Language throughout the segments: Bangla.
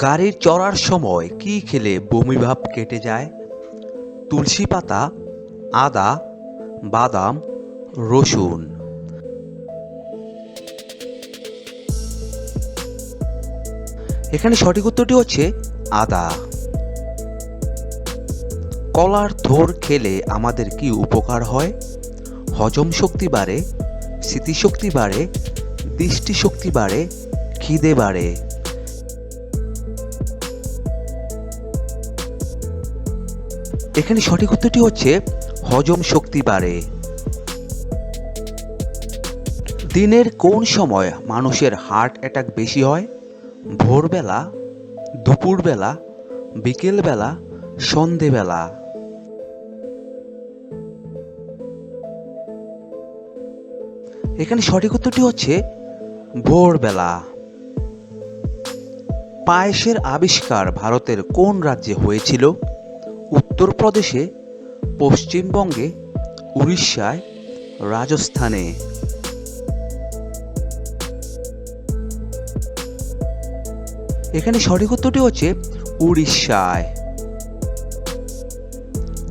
গাড়ির চড়ার সময় কি খেলে বমিভাব কেটে যায়? তুলসী পাতা, আদা, বাদাম, রসুন। এখানে সঠিক উত্তরটি হচ্ছে আদা। কলার থোর খেলে আমাদের কি উপকার হয়? হজম শক্তি বাড়ে, স্মৃতিশক্তি বাড়ে, দৃষ্টিশক্তি বাড়ে, খিদে বাড়ে। এখানে সঠিক উত্তরটি হচ্ছে হজম শক্তি বাড়ে। দিনের কোন সময় মানুষের হার্ট অ্যাটাক বেশি হয়? ভোরবেলা, দুপুরবেলা, বিকেলবেলা, সন্ধেবেলা। এখানে সঠিক উত্তরটি হচ্ছে ভোরবেলা। পায়েসের আবিষ্কার ভারতের কোন রাজ্যে হয়েছিল? উত্তরপ্রদেশে, পশ্চিমবঙ্গে, উড়িষ্যায়, রাজস্থানে। এখানে সঠিক উত্তরটি হচ্ছে উড়িষ্যায়।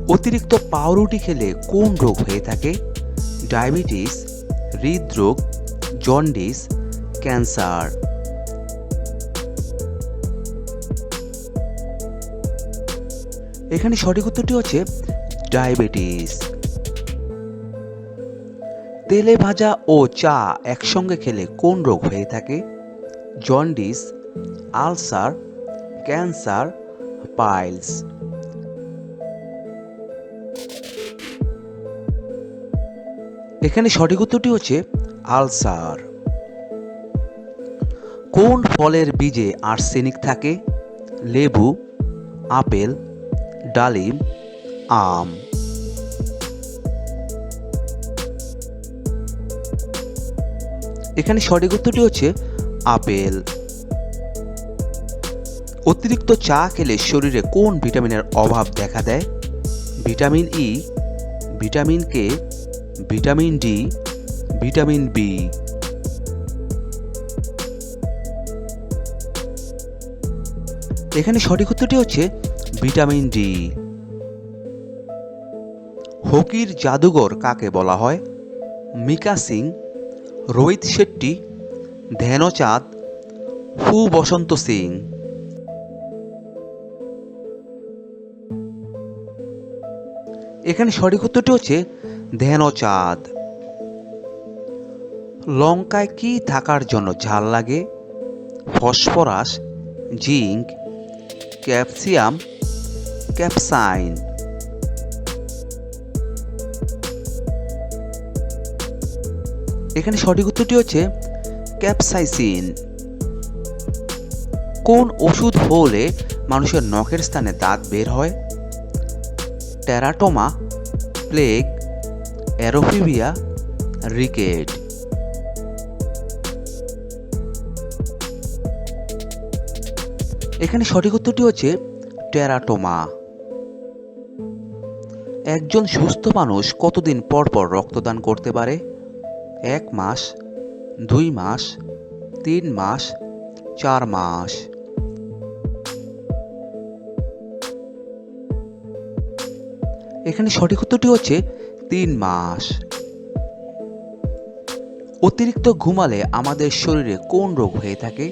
অতিরিক্ত পাউরুটি খেলে কোন রোগ হয়ে থাকে? ডায়াবেটিস, হৃদরোগ, জন্ডিস, ক্যান্সার। এখানে সঠিক উত্তরটি হচ্ছে ডায়াবেটিস। তেলে ভাজা ও চা একসঙ্গে খেলে কোন রোগ হয়ে থাকে? Jaundice, ulcer, cancer, piles. এখানে সঠিক উত্তরটি হচ্ছে আলসার। কোন ফলের বীজে আর্সেনিক থাকে? লেবু, আপেল ডালিম, আম। এখানে সঠিক উত্তরটি হচ্ছে আপেল। অতিরিক্ত চা খেলে শরীরে কোন ভিটামিনের অভাব দেখা দেয়? Vitamin E vitamin K vitamin D vitamin B এখানে সঠিক উত্তরটি হচ্ছে ভিটামিন ডি। হকির জাদুঘর কাকে বলা হয়? মিকা সিং, রোহিত শেট্টি, ধ্যানচাঁদ, ফু বসন্ত সিং। এখানে সঠিক উত্তরটি হচ্ছে ধ্যানচাঁদ। লঙ্কায় কি থাকার জন্য ঝাল লাগে? ফসফরাস, জিঙ্ক, ক্যাপসিয়াম ক্যাপসাইন এখানে সঠিক উত্তরটি হচ্ছে ক্যাপসাইসিন কোন ওষুধ হলে মানুষের নখের স্থানে দাঁত বের হয়? টেরাটোমা প্লেগ অ্যারোফিবিয়া রিকেট এখানে সঠিক উত্তরটি হচ্ছে টেরাটোমা একজন সুস্থ মানুষ কতদিন পর পর রক্তদান করতে পারে? এক মাস, দুই মাস, তিন মাস, চার মাস। এখানে সঠিক উত্তরটি হচ্ছে তিন মাস। অতিরিক্ত ঘুমালে আমাদের শরীরে কোন রোগ হয়ে থাকে?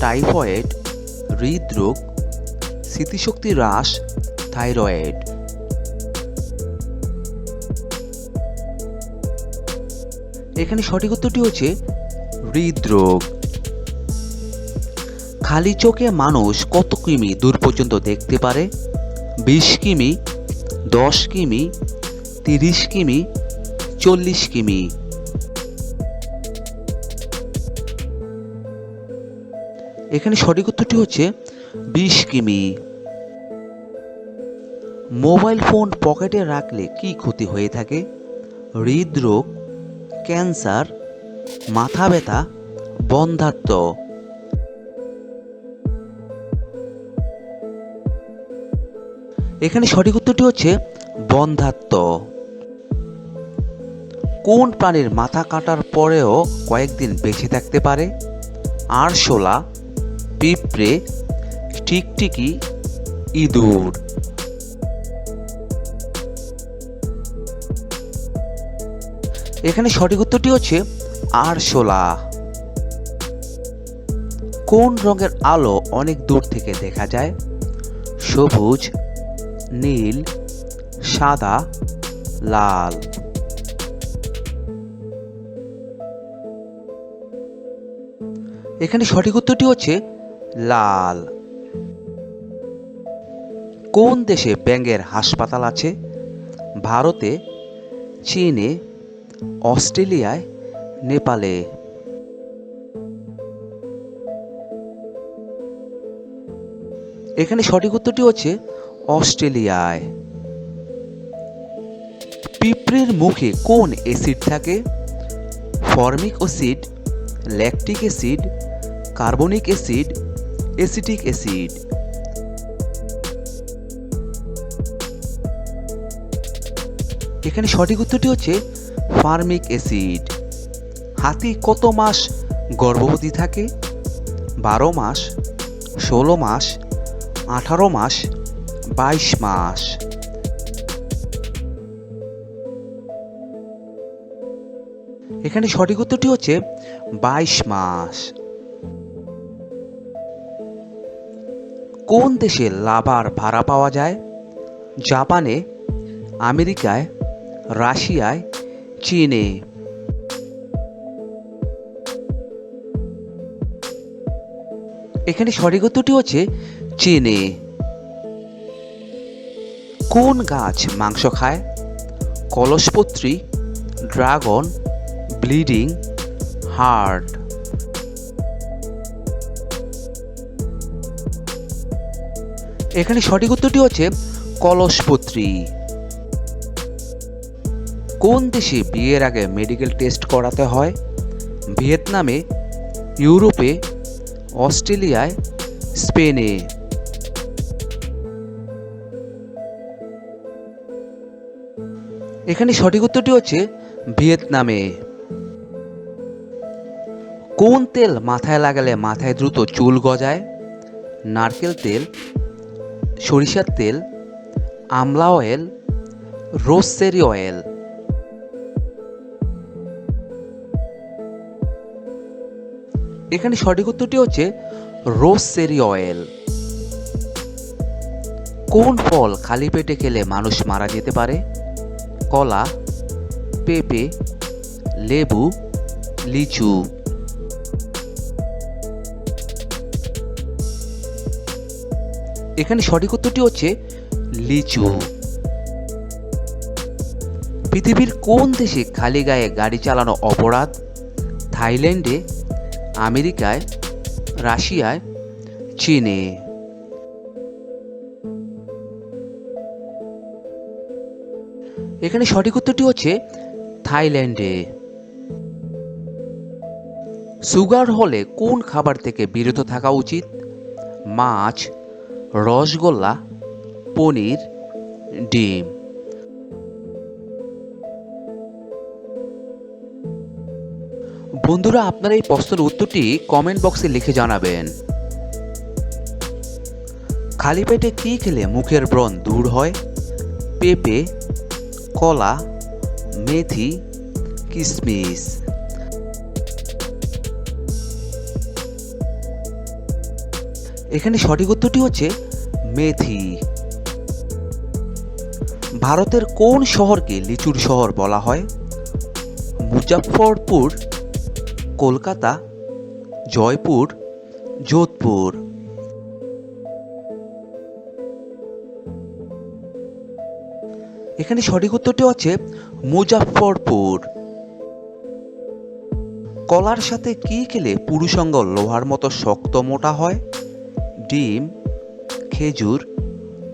টাইফয়েড, হৃদরোগ, স্মৃতিশক্তি হ্রাস, থাইরয়েড। এখানে সঠিক উত্তরটি হচ্ছে হৃদরোগ। খালি চোখে মানুষ কত কিমি দূর পর্যন্ত দেখতে পারে? বিশ কিমি, দশ কিমি, তিরিশ কিমি, চল্লিশ কিমি। এখানে সঠিক উত্তরটি হচ্ছে বিশ কিমি। মোবাইল ফোন পকেটে রাখলে কি ক্ষতি হয়ে থাকে? হৃদরোগ ক্যান্সার, মাথা ব্যথা, বন্ধাত্ম। এখানে সঠিক উত্তরটি হচ্ছে বন্ধাত্ম। কোন প্রাণীর মাথা কাটার পরেও কয়েকদিন বেঁচে থাকতে পারে? আরশোলা, পিঁপড়ে, টিকটিকি, ইঁদুর। এখানে সঠিক উত্তরটি হচ্ছে আরশোলা। কোন রঙের আলো অনেক দূর থেকে দেখা যায়? সবুজ, নীল, সাদা, লাল। এখানে সঠিক উত্তরটি হচ্ছে লাল। কোন দেশে ব্যাঙের হাসপাতাল আছে? ভারতে, চীনে অস্ট্রেলিয়ায়, নেপালে। এখানে সঠিক উত্তরটি হচ্ছে অস্ট্রেলিয়ায়। পিঁপড়ের মুখে কোন অ্যাসিড থাকে? Formic acid, lactic acid, carbonic acid, acetic acid. এখানে সঠিক উত্তরটি হচ্ছে ফার্মিক অ্যাসিড। হাতি কত মাস গর্ভবতী থাকে? বারো মাস, ষোলো মাস, আঠারো মাস, বাইশ মাস। এখানে সঠিক উত্তরটি হচ্ছে বাইশ মাস। কোন দেশে লাভার ভাড়া পাওয়া যায়? জাপানে, আমেরিকায়, রাশিয়ায় চীনে। এখানে সঠিক উত্তরটি হচ্ছে চীনে। কোন গাছ মাংস খায়? কলসপত্রী, ড্রাগন, ব্লিডিং, হার্ট। এখানে সঠিক উত্তরটি হচ্ছে কলসপত্রী। কোন দেশে বিয়ের আগে মেডিকেল টেস্ট করাতে হয়? ভিয়েতনামে, ইউরোপে, অস্ট্রেলিয়ায়, স্পেনে। এখানে সঠিক উত্তরটি হচ্ছে ভিয়েতনামে। কোন তেল মাথায় লাগালে মাথায় দ্রুত চুল গজায়? নারকেল তেল, সরিষার তেল, আমলা অয়েল রোসেরি অয়েল এখানে সঠিক উত্তরটি হচ্ছে রোসেরি অয়েল। কোন ফল খালি পেটে খেলে মানুষ মারা যেতে পারে? কলা, পেঁপে, লেবু, লিচু। এখানে সঠিক উত্তরটি হচ্ছে লিচু। পৃথিবীর কোন দেশে খালি গায়ে গাড়ি চালানো অপরাধ? থাইল্যান্ডে আমেরিকায়, রাশিয়ায়, চীনে। এখানে সঠিক উত্তরটি হচ্ছে থাইল্যান্ডে। সুগার হলে কোন খাবার থেকে বিরত থাকা উচিত? মাছ, রসগোল্লা, পনির, ডিম। বন্ধুরা, আপনারা এই প্রশ্নের উত্তরটি কমেন্ট বক্সে লিখে জানাবেন। খালি পেটে কি খেলে মুখের ব্রণ দূর হয়? পেঁপে, কলা, মেথি কিশমিশ এখানে সঠিক উত্তরটি হচ্ছে মেথি। ভারতের কোন শহরকে লিচুর শহর বলা হয়? মুজাফরপুর কলকাতা, জয়পুর, যোধপুর। এখানে সঠিক উত্তরটি হচ্ছে মুজাফরপুর কলার সাথে কি খেলে পুরুষঙ্গ লোহার মতো শক্ত মোটা হয়? ডিম, খেজুর,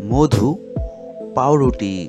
মধু, পাউরুটি।